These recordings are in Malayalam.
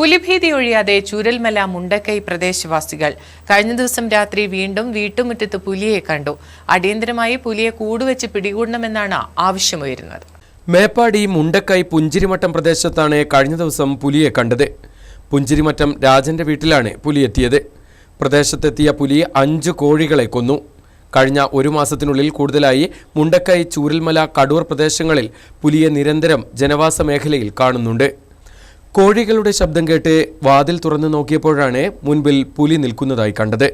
പുലിഭീതി ഒഴിയാതെ ചൂരൽമല മുണ്ടക്കൈ പ്രദേശവാസികൾ കഴിഞ്ഞ ദിവസം രാത്രി വീണ്ടും വീട്ടുമുറ്റത്ത് പുലിയെ കണ്ടു. അടിയന്തരമായി പുലിയെ കൂടുവെച്ച് പിടികൂടണമെന്നാണ് ആവശ്യമുയരുന്നത്. മേപ്പാടി മുണ്ടക്കൈ പുഞ്ചിരിമട്ടം പ്രദേശത്താണ് കഴിഞ്ഞ ദിവസം പുലിയെ കണ്ടത്. പുഞ്ചിരിമറ്റം രാജന്റെ വീട്ടിലാണ് പുലിയെത്തിയത് പ്രദേശത്തെത്തിയ പുലി അഞ്ച് കോഴികളെ കൊന്നു. കഴിഞ്ഞ ഒരു മാസത്തിനുള്ളിൽ കൂടുതലായി മുണ്ടക്കൈ ചൂരൽമല കടൂർ പ്രദേശങ്ങളിൽ പുലിയെ നിരന്തരം ജനവാസ മേഖലയിൽ കാണുന്നുണ്ട്. കോഴികളുടെ ശബ്ദം കേട്ട് വാതിൽ തുറന്നു നോക്കിയപ്പോഴാണ് മുൻപിൽ പുലി നിൽക്കുന്നതായി കണ്ടത്.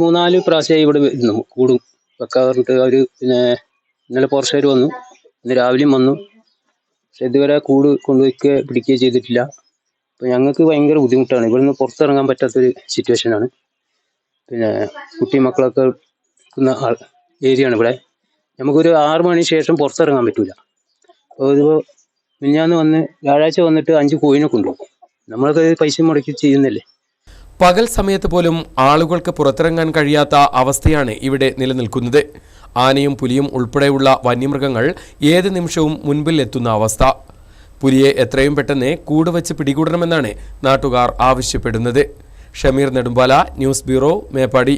മൂന്നാൽ പ്രാവശ്യമായി ഇവിടെ വരുന്നു. കൂടും. വെക്കാൻ പറഞ്ഞിട്ട് അവർ പിന്നെ ഇന്നലെ പുറശ്ശേര് വന്നു. ഇന്ന് രാവിലെയും വന്നു. പക്ഷെ ഇതുവരെ കൂട് കൊണ്ടുവയ്ക്കുക പിടിക്കുകയോ ചെയ്തിട്ടില്ല. അപ്പോൾ ഞങ്ങൾക്ക് ഭയങ്കര ബുദ്ധിമുട്ടാണ്. ഇവിടെ നിന്ന് പുറത്തിറങ്ങാൻ പറ്റാത്തൊരു സിറ്റുവേഷനാണ്. പിന്നെ കുട്ടി മക്കളൊക്കെ ആൾ- ഏരിയയാണ് ഇവിടെ. നമുക്കൊരു ആറ് മണി ശേഷം പുറത്തിറങ്ങാൻ പറ്റൂല. അപ്പോൾ ഇതിപ്പോൾ മിഞ്ഞാന്ന് വന്ന് വ്യാഴാഴ്ച വന്നിട്ട് അഞ്ച് കോയിനെ കൊണ്ടുപോകും. നമ്മളൊക്കെ പൈസ മുടക്കി ചെയ്യുന്നില്ലേ? പകൽ സമയത്ത് പോലും ആളുകൾക്ക് പുറത്തിറങ്ങാൻ കഴിയാത്ത അവസ്ഥയാണ് ഇവിടെ നിലനിൽക്കുന്നത്. ആനയും പുലിയും ഉൾപ്പെടെയുള്ള വന്യമൃഗങ്ങൾ ഏത് നിമിഷവും മുൻപിൽ എത്തുന്ന അവസ്ഥ. പുലിയെ എത്രയും പെട്ടെന്ന് കൂടുവച്ച് പിടികൂടണമെന്നാണ് നാട്ടുകാർ ആവശ്യപ്പെടുന്നത്. Shameer Nedumpala news bureau Meppadi.